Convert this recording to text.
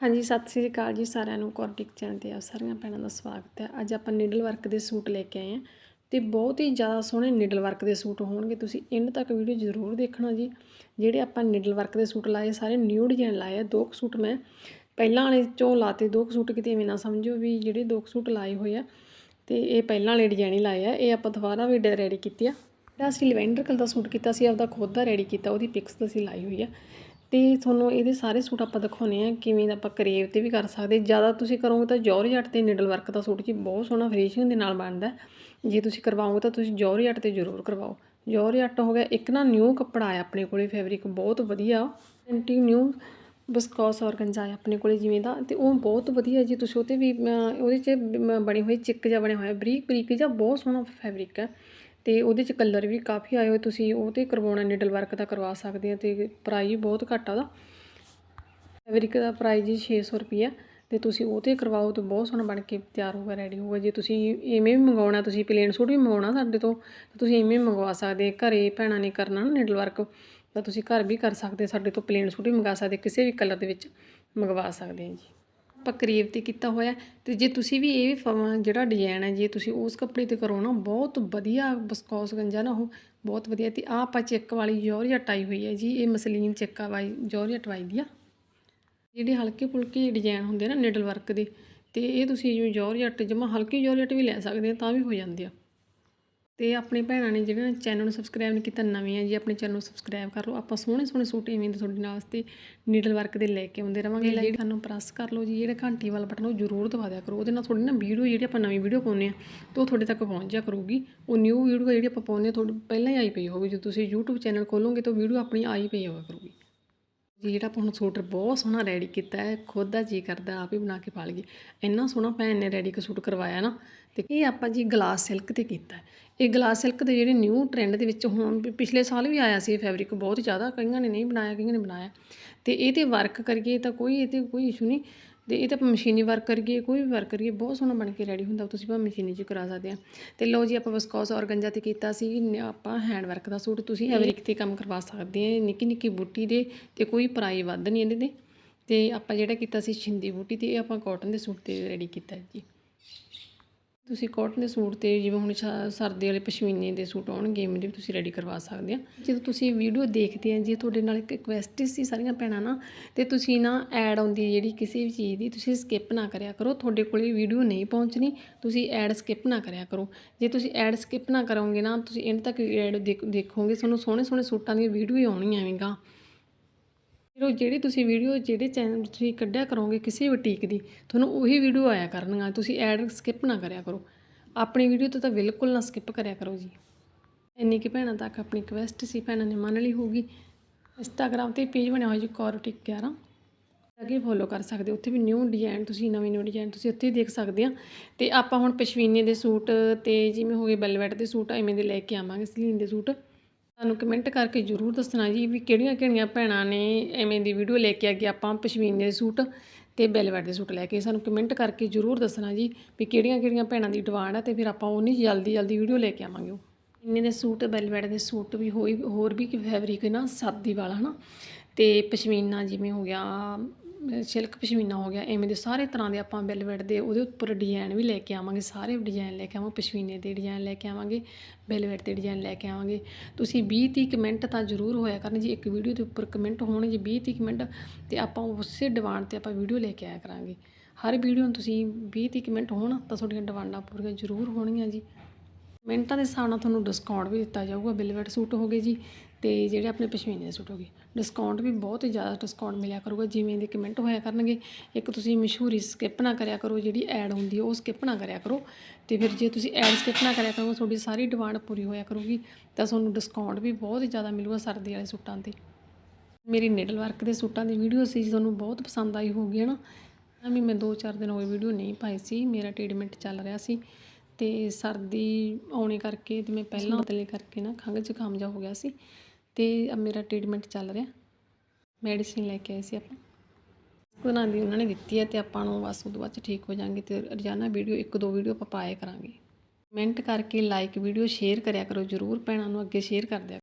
ਹਾਂਜੀ, ਸਤਿ ਸ੍ਰੀ ਅਕਾਲ ਜੀ ਸਾਰਿਆਂ ਨੂੰ। ਕੋਰਟਿਕ ਚੈਨਲ ਤੇ ਆਪ ਸਾਰੀਆਂ ਭੈਣਾਂ ਦਾ ਸਵਾਗਤ ਹੈ। ਅੱਜ ਆਪਾਂ ਨੀਡਲ ਵਰਕ ਦੇ ਸੂਟ ਲੈ ਕੇ ਆਏ ਹਾਂ ਤੇ ਬਹੁਤ ਹੀ ਜ਼ਿਆਦਾ ਸੋਹਣੇ ਨੀਡਲ ਵਰਕ ਦੇ ਸੂਟ ਹੋਣਗੇ। ਤੁਸੀਂ ਐਂਡ ਤੱਕ ਵੀਡੀਓ ਜ਼ਰੂਰ ਦੇਖਣਾ ਜੀ। ਜਿਹੜੇ ਆਪਾਂ ਨੀਡਲ ਵਰਕ ਦੇ ਸੂਟ ਲਾਏ, ਸਾਰੇ ਨਿਊ ਡਿਜ਼ਾਈਨ ਲਾਏ ਆ। ਦੋ ਕੁ ਸੂਟ ਮੈਂ ਪਹਿਲਾਂ ਵਾਲੇ ਚੋਂ ਲਾਤੇ। ਦੋ ਕੁ ਸੂਟ ਕਿਤੇ ਐਵੇਂ ਨਾ ਸਮਝੋ ਵੀ ਜਿਹੜੇ ਦੋ ਕੁ ਸੂਟ ਲਾਏ ਹੋਏ ਆ ਤੇ ਇਹ ਪਹਿਲਾਂ ਵਾਲੇ ਡਿਜ਼ਾਈਨ ਹੀ ਲਾਏ ਆ। ਇਹ ਆਪਾਂ ਦੁਬਾਰਾ ਵੀ ਰੈਡੀ ਕੀਤੀ ਆ। ਜਿਹੜਾ ਅਸੀਂ ਲਵੈਂਡਰ ਕਲਰ ਦਾ ਸੂਟ ਕੀਤਾ ਸੀ, ਆਪਦਾ ਖੁਦ ਦਾ ਰੈਡੀ ਕੀਤਾ, ਉਹਦੀ ਪਿਕਸ ਅਸੀਂ ਲਾਈ ਹੋਈ ਆ। ਅਤੇ ਤੁਹਾਨੂੰ ਇਹਦੇ ਸਾਰੇ ਸੂਟ ਆਪਾਂ ਦਿਖਾਉਂਦੇ ਹਾਂ ਕਿਵੇਂ ਦਾ ਆਪਾਂ ਕਰੇਵ ਤੇ ਵੀ ਕਰ ਸਕਦੇ। ਜ਼ਿਆਦਾ ਤੁਸੀਂ ਕਰੋਗੇ ਤਾਂ ਜੌਰਜੱਟ ਤੇ ਨਿਡਲ ਵਰਕ ਦਾ ਸੂਟ ਜੀ ਬਹੁਤ ਸੋਹਣਾ ਫਿਨਿਸ਼ਿੰਗ ਦੇ ਨਾਲ ਬਣਦਾ ਜੇ ਤੁਸੀਂ ਕਰਵਾਓਗੇ ਤਾਂ ਤੁਸੀਂ ਜੌਰਜੱਟ ਤੇ ਜ਼ਰੂਰ ਕਰਵਾਓ। ਜੌਰਜੱਟ ਹੋ ਗਿਆ, ਇੱਕ ਨਾ ਨਿਊ ਕੱਪੜਾ ਆਇਆ ਆਪਣੇ ਕੋਲੇ ਫੈਬਰਿਕ ਬਹੁਤ ਵਧੀਆ। ਐਂਟੀ ਨਿਊ ਬਸਕੌਸ ਔਰਗੰਜਾ ਆਇਆ ਆਪਣੇ ਕੋਲੇ ਜਿਵੇਂ ਦਾ, ਤੇ ਉਹ ਬਹੁਤ ਵਧੀਆ ਜੀ। ਤੁਸੀਂ ਉਹਤੇ ਵੀ ਉਹਦੇ 'ਚ ਬਣੇ ਹੋਏ ਚਿੱਕ ਜਿਹਾ ਬਣਿਆ ਹੋਇਆ ਬਰੀਕ ਬਰੀਕ ਜਿਹਾ ਬਹੁਤ ਸੋਹਣਾ ਫੈਬਰਿਕ ਹੈ। ਅਤੇ ਉਹਦੇ 'ਚ ਕਲਰ ਵੀ ਕਾਫੀ ਆਏ ਹੋਏ, ਤੁਸੀਂ ਉਹ 'ਤੇ ਕਰਵਾਉਣਾ ਨੀਡਲ ਵਰਕ ਦਾ ਕਰਵਾ ਸਕਦੇ ਆ ਤੇ ਪ੍ਰਾਈਸ ਬਹੁਤ ਘੱਟ ਆ ਉਹਦਾ। ਫੈਬਰਿਕ ਦਾ ਪ੍ਰਾਈਸ ਜੀ 600 ਰੁਪਈਆ, ਤੇ ਤੁਸੀਂ ਉਹ 'ਤੇ ਕਰਵਾਓ ਤੇ ਬਹੁਤ ਸੋਹਣਾ ਬਣ ਕੇ ਤਿਆਰ ਹੋਊਗਾ ਰੈਡੀ ਹੋਊਗਾ ਜੇ ਤੁਸੀਂ ਇਵੇਂ ਵੀ ਮੰਗਵਾਉਣਾ, ਤੁਸੀਂ ਪਲੇਨ ਸੂਟ ਵੀ ਮੰਗਵਾਉਣਾ ਸਾਡੇ ਤੋਂ, ਤਾਂ ਤੁਸੀਂ ਇਵੇਂ ਵੀ ਮੰਗਵਾ ਸਕਦੇ ਘਰੇ ਭੈਣਾਂ ਨੇ ਕਰਨਾ ਨਾ ਨੀਡਲ ਵਰਕ ਤਾਂ ਤੁਸੀਂ ਘਰ ਵੀ ਕਰ ਸਕਦੇ ਸਾਡੇ ਤੋਂ ਪਲੇਨ ਸੂਟ ਵੀ ਮੰਗਾ ਸਕਦੇ ਕਿਸੇ ਵੀ ਕਲਰ ਦੇ ਵਿੱਚ ਮੰਗਵਾ ਸਕਦੇ ਹਾਂ ਜੀ। ਆਪਾਂ ਕਰੀਬ ਤੇ ਕੀਤਾ ਹੋਇਆ ਤੇ ਜੇ ਤੁਸੀਂ ਵੀ ਇਹ ਫ- ਜਿਹੜਾ ਡਿਜ਼ਾਈਨ ਹੈ, ਜੇ ਤੁਸੀਂ ਉਸ ਕੱਪੜੇ ਤੇ ਕਰੋ ਨਾ, ਬਹੁਤ ਵਧੀਆ ਬਸਕੌਸ ਗੰਜਾ ਨਾ ਉਹ, ਬਹੁਤ ਵਧੀਆ। ਤੇ ਆਹ ਆਪਾਂ ਚੈੱਕ ਵਾਲੀ ਜੌਰਜੱਟ ਆਈ ਹੋਈ ਹੈ ਜੀ, ਇਹ ਮਸਲੀਨ ਚੈੱਕਾ ਵਾਈ ਜੌਰਜੱਟ ਵਾਈ ਦੀ ਆ। ਜਿਹੜੇ ਹਲਕੇ ਫੁਲਕੇ ਡਿਜ਼ਾਈਨ ਹੁੰਦੇ ਨਾ ਨਿਡਲ ਵਰਕ ਦੇ, ਤੇ ਇਹ ਤੁਸੀਂ ਜਿਵੇਂ ਜੌਰਜੱਟ ਜਮਾ ਹਲਕੀ ਜੌਰਜੱਟ ਵੀ ਲੈ ਸਕਦੇ ਆ, ਤਾਂ ਵੀ ਹੋ ਜਾਂਦੇ ਆ। ਤੇ ਆਪਣੇ ਭੈਣਾਂ ਨੇ ਜਿਹੜੇ ਚੈਨਲ ਨੂੰ ਸਬਸਕ੍ਰਾਈਬ ਨਹੀਂ ਕੀਤਾ ਨਵੇਂ ਆ ਜੀ ਆਪਣੇ ਚੈਨਲ ਨੂੰ ਸਬਸਕ੍ਰਾਈਬ ਕਰ ਲਓ। ਆਪਾਂ ਸੋਹਣੇ ਸੋਹਣੇ ਸੂਟ ਇਵੇਂ ਦੇ ਤੁਹਾਡੇ ਨਾਲ ਵਾਸਤੇ ਨੀਡਲ ਵਰਕ ਦੇ ਲੈ ਕੇ ਆਉਂਦੇ ਰਵਾਂਗੇ। ਜਿਹੜੇ ਸਾਨੂੰ ਪ੍ਰੈਸ ਕਰ ਲਓ ਜੀ ਜਿਹੜੇ ਘੰਟੀ ਵਾਲਾ ਬਟਨ ਉਹ ਜ਼ਰੂਰ ਦਬਾ ਦਿਆ ਕਰੋ। ਉਹਦੇ ਨਾਲ ਤੁਹਾਡੀ ਨਾ ਵੀਡੀਓ ਜਿਹੜੀ ਆਪਾਂ ਨਵੀਂ ਵੀਡੀਓ ਪਾਉਂਦੇ ਆ ਤੇ ਉਹ ਤੁਹਾਡੇ ਤੱਕ ਪਹੁੰਚ ਜਾ ਕਰੂਗੀ। ਉਹ ਨਿਊ ਵੀਡੀਓ ਜਿਹੜੀ ਆਪਾਂ ਪਾਉਂਦੇ ਆ ਤੁਹਾਡੇ ਪਹਿਲਾਂ ਹੀ ਆਈ ਪਈ ਹੋਊਗੀ। ਜੇ ਤੁਸੀਂ YouTube ਚੈਨਲ ਖੋਲੋਗੇ ਤਾਂ ਵੀਡੀਓ ਆਪਣੀ ਆਈ ਪਈ ਹੋਇਆ ਕਰੂਗੀ। ਜਿਹੜਾ ਆਪਾਂ ਹੁਣ ਸੂਟ ਬਹੁਤ ਸੋਹਣਾ ਰੈਡੀ ਕੀਤਾ ਹੈ, ਖੁਦ ਦਾ ਜੀ ਕਰਦਾ, ਆਪ ਹੀ ਬਣਾ ਕੇ ਪਾ ਲਈਏ ਇੰਨਾ ਸੋਹਣਾ ਭੈਣ ਨੇ ਰੈਡੀ ਕ ਸੂਟ ਕਰਵਾਇਆ ਨਾ, ਤੇ ਇਹ ਆਪਾਂ ਜੀ ਗਲਾਸ ਸਿਲਕ ਤੇ ਕੀਤਾ ਇਹ ਗਲਾਸ ਸਿਲਕ ਦੇ ਜਿਹੜੇ ਨਿਊ ਟ੍ਰੈਂਡ ਦੇ ਵਿੱਚ ਹੁਣ ਵੀ ਪਿਛਲੇ ਸਾਲ ਵੀ ਆਇਆ ਸੀ ਇਹ ਫੈਬਰਿਕ ਬਹੁਤ ਜ਼ਿਆਦਾ ਕਈਆਂ ਨੇ ਨਹੀਂ ਬਣਾਇਆ, ਕਈਆਂ ਨੇ ਬਣਾਇਆ। ਤੇ ਇਹ ਤੇ ਵਰਕ ਕਰੀਏ ਤਾਂ ਕੋਈ ਇਹ ਤੇ ਕੋਈ ਇਸ਼ੂ ਨਹੀਂ। ਤੇ ਇਹ ਤਾਂ ਆਪਾਂ ਮਸ਼ੀਨੀ ਵਰਕ ਕਰੀਏ ਕੋਈ ਵੀ ਵਰਕ ਕਰੀਏ ਬਹੁਤ ਸੋਹਣਾ ਬਣ ਕੇ ਰੈਡੀ ਹੁੰਦਾ ਤੁਸੀਂ ਭਾਵੇਂ ਮਸ਼ੀਨੀ 'ਚ ਕਰਾ ਸਕਦੇ ਆ। ਤੇ ਲਓ ਜੀ ਆਪਾਂ ਬਸਕੌਸ ਔਰਗੰਜਾ ਤੇ ਕੀਤਾ ਸੀ ਆਪਾਂ ਹੈਂਡ ਵਰਕ ਦਾ ਸੂਟ ਤੁਸੀਂ ਫੈਬਰਿਕ ਤੇ ਕੰਮ ਕਰਵਾ ਸਕਦੇ ਆ ਨਿੱਕੀ ਨਿੱਕੀ ਬੂਟੀ ਦੇ ਤੇ ਕੋਈ ਪ੍ਰਾਈ ਵੱਧ ਨਹੀਂ ਇਹਦੇ ਤੇ। ਤੇ ਆਪਾਂ ਜਿਹੜਾ ਕੀਤਾ ਸੀ ਛਿੰਦੀ ਬੂਟੀ ਤੇ ਇਹ ਆਪਾਂ ਕਾਟਨ ਦੇ ਸੂਟ ਤੇ ਰੈਡੀ ਕੀਤਾ ਜੀ। ਤੁਸੀਂ ਕਾਟਨ ਦੇ ਸੂਟ ਤੇ ਜਿਵੇਂ ਹੁਣ ਸ- ਸਰਦੀ ਵਾਲੇ ਪਸ਼ਮੀਨੇ ਦੇ ਸੂਟ ਆਉਣਗੇ, ਇਵੇਂ ਵੀ ਤੁਸੀਂ ਰੈਡੀ ਕਰਵਾ ਸਕਦੇ ਆ। ਜਦੋਂ ਤੁਸੀਂ ਵੀਡੀਓ ਦੇਖਦੇ ਆ, ਜੇ ਤੁਹਾਡੇ ਨਾਲ ਇੱਕ ਰਿਕੁਐਸਟ ਸੀ ਸਾਰੀਆਂ ਭੈਣਾਂ ਨਾ ਤੇ ਤੁਸੀਂ ਨਾ ਐਡ ਆਉਂਦੀ ਜਿਹੜੀ ਕਿਸੇ ਵੀ ਚੀਜ਼ ਦੀ, ਤੁਸੀਂ ਸਕਿਪ ਨਾ ਕਰਿਆ ਕਰੋ। ਤੁਹਾਡੇ ਕੋਲੇ ਵੀਡੀਓ ਨਹੀਂ ਪਹੁੰਚਣੀ, ਤੁਸੀਂ ਐਡ ਸਕਿਪ ਨਾ ਕਰਿਆ ਕਰੋ। ਜੇ ਤੁਸੀਂ ਐਡ ਸਕਿਪ ਨਾ ਕਰੋਗੇ ਨਾ, ਤੁਸੀਂ ਐਂਡ ਤੱਕ ਐਡ ਦੇਖੋਗੇ, ਤੁਹਾਨੂੰ ਸੋਹਣੇ ਸੋਹਣੇ ਸੂਟਾਂ ਦੀਆਂ ਵੀਡੀਓ ਹੀ ਆਉਣੀਆਂ ਐਵੇਂਗਾ ਫਿਰ ਜਿਹੜੀ ਤੁਸੀਂ ਵੀਡੀਓ, ਜਿਹੜੇ ਚੈਨਲ ਤੁਸੀਂ ਕੱਢਿਆ ਕਰੋਗੇ ਕਿਸੇ ਬੁਟੀਕ ਦੀ, ਤੁਹਾਨੂੰ ਉਹੀ ਵੀਡੀਓ ਆਇਆ ਕਰਨਗਾ ਤੁਸੀਂ ਐਡ ਸਕਿਪ ਨਾ ਕਰਿਆ ਕਰੋ। ਆਪਣੀ ਵੀਡੀਓ ਤੋਂ ਤਾਂ ਬਿਲਕੁਲ ਨਾ ਸਕਿਪ ਕਰਿਆ ਕਰੋ ਜੀ। ਇੰਨੀ ਕਿ ਭੈਣਾਂ ਤੱਕ ਆਪਣੀ ਰਿਕਵੈਸਟ ਸੀ, ਭੈਣਾਂ ਨੇ ਮੰਨ ਲਈ ਹੋਊਗੀ। ਇੰਸਟਾਗ੍ਰਾਮ ਤੇ ਪੇਜ ਬਣਿਆ ਹੋਇਆ ਜੀ ਕੋਰਟਿਕ 11 ਅੱਗੇ ਫੋਲੋ ਕਰ ਸਕਦੇ ਹੋ। ਉੱਥੇ ਵੀ ਨਿਊ ਡਿਜ਼ਾਈਨ ਤੁਸੀਂ ਨਵੇਂ ਨਿਊ ਡਿਜ਼ਾਈਨ ਤੁਸੀਂ ਉੱਥੇ ਹੀ ਦੇਖ ਸਕਦੇ ਆ। ਤੇ ਆਪਾਂ ਹੁਣ ਪਸ਼ਮੀਨੇ ਦੇ ਸੂਟ ਤੇ ਜਿਵੇਂ ਹੋ ਗਏ ਬੈਲਵੈਟ ਦੇ ਸੂਟ, ਐਵੇਂ ਦੇ ਲੈ ਕੇ ਆਵਾਂਗੇ, ਸਲੀਨ ਦੇ ਸੂਟ। ਸਾਨੂੰ ਕਮੈਂਟ ਕਰਕੇ ਜਰੂਰ ਦੱਸਣਾ ਜੀ ਵੀ ਕਿਹੜੀਆਂ ਕਿਹੜੀਆਂ ਭੈਣਾਂ ਨੇ ਐਵੇਂ ਦੀ ਵੀਡੀਓ ਲੈ ਕੇ ਅੱਗੇ ਆਪਾਂ ਪਸ਼ਮੀਨੇ ਦੇ ਸੂਟ ਤੇ ਬੈਲਵੈਟ ਦੇ ਸੂਟ ਲੈ ਕੇ। ਸਾਨੂੰ ਕਮੈਂਟ ਕਰਕੇ ਜਰੂਰ ਦੱਸਣਾ ਜੀ ਵੀ ਕਿਹੜੀਆਂ ਕਿਹੜੀਆਂ ਭੈਣਾਂ ਦੀ ਡਿਮਾਂਡ ਆ ਤੇ ਫਿਰ ਆਪਾਂ ਉਨੀ ਜਲਦੀ ਜਲਦੀ ਵੀਡੀਓ ਲੈ ਕੇ ਆਵਾਂਗੇ। ਇੰਨੇ ਦੇ ਸੂਟ, ਬੈਲਵੈਟ ਦੇ ਸੂਟ ਵੀ ਹੋਈ, ਹੋਰ ਵੀ ਫੈਬਰਿਕ ਨਾ, ਸਾਦੀ ਵਾਲਾ ਹਨਾ। ਤੇ ਪਸ਼ਮੀਨਾ ਜਿਵੇਂ ਹੋ ਗਿਆ ਸਿਲਕ ਪਸ਼ਮੀਨਾ ਹੋ ਗਿਆ, ਐਵੇਂ ਦੇ ਸਾਰੇ ਤਰ੍ਹਾਂ ਦੇ ਆਪਾਂ ਵੈਲਵੈਟ ਦੇ ਉਹਦੇ ਉੱਪਰ ਡਿਜ਼ਾਈਨ ਵੀ ਲੈ ਕੇ ਆਵਾਂਗੇ, ਸਾਰੇ ਡਿਜ਼ਾਈਨ ਲੈ ਕੇ ਆਵਾਂਗੇ, ਪਸ਼ਮੀਨੇ ਦੇ ਡਿਜ਼ਾਈਨ ਲੈ ਕੇ ਆਵਾਂਗੇ ਵੈਲਵੈਟ ਦੇ ਡਿਜ਼ਾਈਨ ਲੈ ਕੇ ਆਵਾਂਗੇ। ਤੁਸੀਂ 20 30 ਕਮੈਂਟ ਤਾਂ ਜ਼ਰੂਰ ਹੋਇਆ ਕਰਨ ਜੀ ਇੱਕ ਵੀਡੀਓ ਦੇ ਉੱਪਰ ਕਮੈਂਟ ਹੋਣਗੇ 20 30 ਕਮੈਂਟ ਤੇ ਆਪਾਂ ਉਸੇ ਡਿਮਾਂਡ ਤੇ ਆਪਾਂ ਵੀਡੀਓ ਲੈ ਕੇ ਆਇਆ ਕਰਾਂਗੇ। ਹਰ ਵੀਡੀਓ ਨੂੰ ਤੁਸੀਂ 20 30 ਕਮੈਂਟ ਹੋਣ ਤਾਂ ਤੁਹਾਡੀਆਂ ਡਿਮਾਂਡਾਂ ਪੂਰੀਆਂ ਜ਼ਰੂਰ ਹੋਣਗੀਆਂ ਜੀ। ਮਿੰਟਾਂ ਦੇ ਹਿਸਾਬ ਨਾਲ ਤੁਹਾਨੂੰ ਡਿਸਕਾਊਂਟ ਵੀ ਦਿੱਤਾ ਜਾਊਗਾ, ਬਿਲਵੈਟ ਸੂਟ ਹੋ ਗਏ ਜੀ। ਤੇ ਜਿਹੜੇ ਆਪਣੇ ਪਸ਼ਮੀਨੇ ਦੇ ਸੂਟ ਹੋ ਗਏ। ਡਿਸਕਾਊਂਟ ਵੀ ਬਹੁਤ ਹੀ ਜ਼ਿਆਦਾ ਡਿਸਕਾਊਂਟ ਮਿਲਿਆ ਕਰੂਗਾ ਜਿਵੇਂ ਦੇ ਕਮੈਂਟ ਹੋਇਆ ਕਰਨਗੇ। ਇੱਕ ਤੁਸੀਂ ਮਸ਼ਹੂਰੀ ਸਕਿਪ ਨਾ ਕਰਿਆ ਕਰੋ ਜਿਹੜੀ ਐਡ ਹੁੰਦੀ ਹੈ ਉਹ ਸਕਿਪ ਨਾ ਕਰਿਆ ਕਰੋ। ਤੇ ਫਿਰ ਜੇ ਤੁਸੀਂ ਐਡ ਸਕਿਪ ਨਾ ਕਰਿਆ ਕਰੋ ਤੁਹਾਡੀ ਸਾਰੀ ਡਿਮਾਂਡ ਪੂਰੀ ਹੋਇਆ ਕਰੂਗੀ ਤਾਂ ਤੁਹਾਨੂੰ ਡਿਸਕਾਊਂਟ ਵੀ ਬਹੁਤ ਹੀ ਜ਼ਿਆਦਾ ਮਿਲੂਗਾ ਸਰਦੀ ਵਾਲੇ ਸੂਟਾਂ ਤੇ। ਮੇਰੀ ਨੀਡਲ ਵਰਕ ਦੇ ਸੂਟਾਂ ਦੀ ਵੀਡੀਓ ਸੀ ਤੁਹਾਨੂੰ ਬਹੁਤ ਪਸੰਦ ਆਈ ਹੋਊਗੀ ਹਨਾ। ਐਵੇਂ ਮੈਂ 2-4 ਦਿਨ ਹੋਏ ਵੀਡੀਓ ਨਹੀਂ ਪਾਈ ਸੀ ਮੇਰਾ ਟ੍ਰੀਟਮੈਂਟ ਚੱਲ ਰਿਹਾ ਸੀ। ਤੇ ਸਰਦੀ ਆਉਣੇ ਕਰਕੇ ਤੇ ਮੈਂ ਪਹਿਲਾਂ ਬਦਲੇ ਕਰਕੇ ਨਾ ਖੰਘ ਜ਼ੁਕਾਮ ਜਾ ਹੋ ਗਿਆ ਸੀ। ਅਤੇ ਅਬ ਮੇਰਾ ਟ੍ਰੀਟਮੈਂਟ ਚੱਲ ਰਿਹਾ। ਮੈਡੀਸਿਨ ਲੈ ਕੇ ਆਏ ਸੀ ਆਪਾਂ। ਉਹਨਾਂ ਦੀ, ਉਹਨਾਂ ਨੇ ਦਿੱਤੀ ਹੈ ਅਤੇ ਆਪਾਂ ਨੂੰ ਬਸ ਉਹ ਤੋਂ ਬਾਅਦ 'ਚ ਠੀਕ ਹੋ ਜਾਾਂਗੇ ਅਤੇ ਰੋਜ਼ਾਨਾ ਵੀਡੀਓ ਇੱਕ ਦੋ ਵੀਡੀਓ ਆਪਾਂ ਪਾਏ ਕਰਾਂਗੇ। ਕਮੈਂਟ ਕਰਕੇ ਲਾਈਕ ਵੀਡੀਓ ਸ਼ੇਅਰ ਕਰਿਆ ਕਰੋ ਜਰੂਰ, ਭੈਣਾਂ ਨੂੰ ਅੱਗੇ ਸ਼ੇਅਰ ਕਰ ਦਿਆ